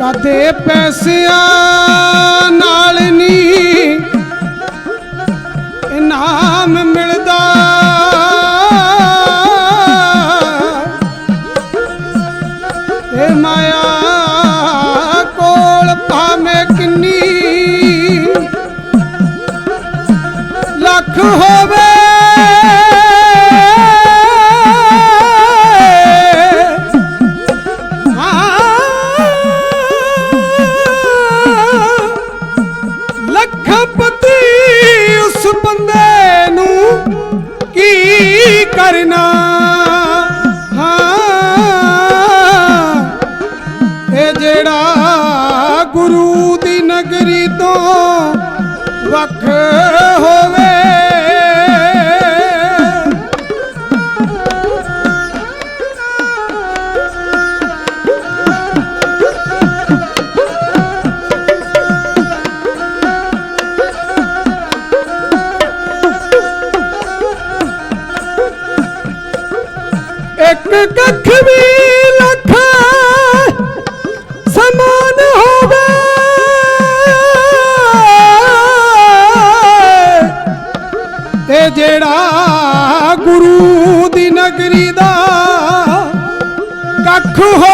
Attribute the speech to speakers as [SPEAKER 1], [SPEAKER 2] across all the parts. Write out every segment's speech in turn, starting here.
[SPEAKER 1] ਕਦੇ ਪੈਸਿਆਂ ਨਾਲ ਨਹੀਂ ਇਨਾਮ ਮਿਲਦਾ। ਇਹ ਮਾਇਆ ਕੋਲ ਭਾਵੇਂ ਕਿੰਨੀ ਲੱਖ ਹੋਵੇ ਲੱਖਪਤੀ ਉਸ ਬੰਦੇ ਨੂੰ ਕੀ ਕਰਨਾ? ਹਾਂ। ਇਹ ਜਿਹੜਾ ਗੁਰੂ ਦੀ ਨਗਰੀ ਤੋਂ ਵੱਖ ਇੱਕ ਕੱਖ ਵੀ ਲੱਖ ਸਮਾਨ ਹੋਵੇ। ਤੇ ਜਿਹੜਾ ਗੁਰੂ ਦੀ ਨਗਰੀ ਦਾ ਕੱਖ ਹੋਵੇ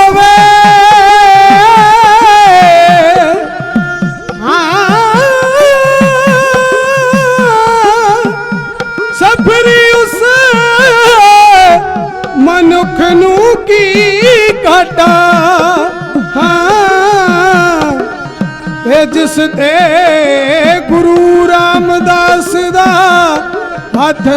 [SPEAKER 1] ਮਨੁੱਖ ਨੂੰ ਕੀ ਘਾਟਾ? ਹਾਂ। ਤੇ ਜਿਸ ਤੇ ਗੁਰੂ ਰਾਮਦਾਸ ਦਾ ਹੱਥ